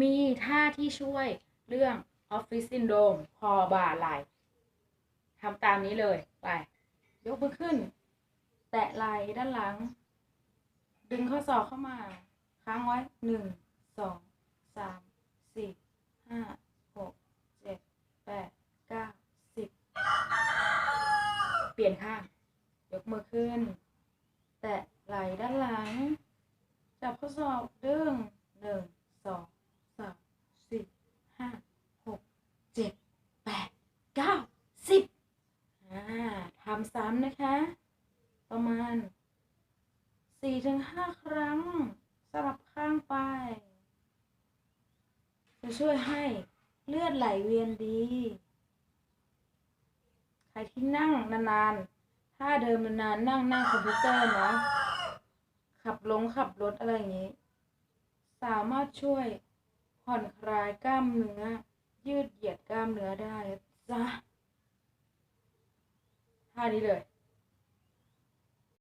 มีท่าที่ช่วยเรื่องออฟฟิศซินโดมคอบ่าไหล่ทำตามนี้เลย ไป ยกมือขึ้น แตะไหล่ด้านหลัง ดึงข้อศอกเข้ามา ค้างไว้หนึ่งสองสามสี่ห้าหกเจ็ดแปดเก้าสิบเปลี่ยนข้าง ยกมือขึ้น แตะไหล่ด้านหลัง จับข้อศอกดึงหนึ่งสอง สาม สี่ ห้า หก เจ็ด แปด เก้าสิบอ่าทำซ้ำนะคะ ประมาณสี่ถึงห้าครั้งสลับข้างไป จะช่วยให้เลือดไหลเวียนดี ใครที่นั่งนานๆ ถ้าเดิมนานๆนั่งหน้าคอมพิวเตอร์นะขับลงขับรถอะไรอย่างนี้ สามารถช่วยผ่อนคลายกล้ามเนื้อ ยืดเหยียดกล้ามเนื้อได้ จ้าท่านี้เลย